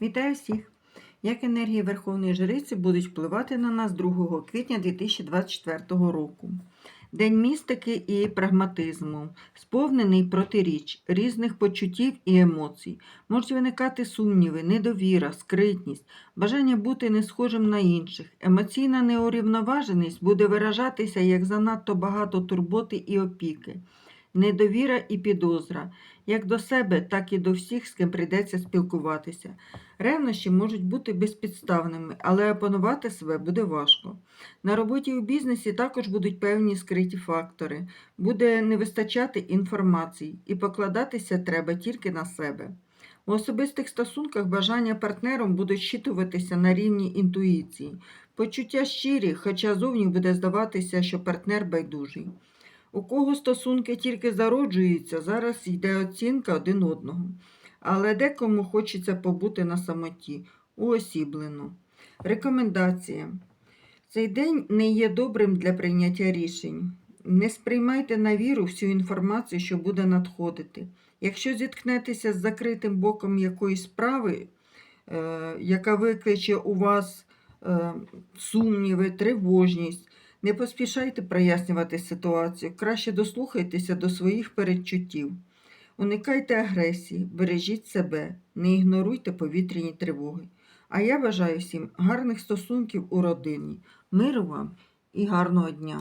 Вітаю всіх! Як енергії Верховної Жриці будуть впливати на нас 2 квітня 2024 року? День містики і прагматизму, сповнений протиріч різних почуттів і емоцій. Можуть виникати сумніви, недовіра, скритність, бажання бути не схожим на інших. Емоційна неурівноваженість буде виражатися як занадто багато турботи і опіки, недовіра і підозра, як до себе, так і до всіх, з ким прийдеться спілкуватися. Ревнощі можуть бути безпідставними, але опанувати себе буде важко. На роботі у бізнесі також будуть певні скриті фактори, буде не вистачати інформації, і покладатися треба тільки на себе. У особистих стосунках бажання партнером будуть щитуватися на рівні інтуїції, почуття щирі, хоча зовні буде здаватися, що партнер байдужий. У кого стосунки тільки зароджуються, зараз йде оцінка один одного. Але декому хочеться побути на самоті, уосіблено. Рекомендація. Цей день не є добрим для прийняття рішень. Не сприймайте на віру всю інформацію, що буде надходити. Якщо зіткнетеся з закритим боком якоїсь справи, е, яка викличе у вас е, сумніви, тривожність, не поспішайте прояснювати ситуацію, краще дослухайтеся до своїх передчуттів. Уникайте агресії, бережіть себе, не ігноруйте повітряні тривоги. А я бажаю всім гарних стосунків у родині, миру вам і гарного дня!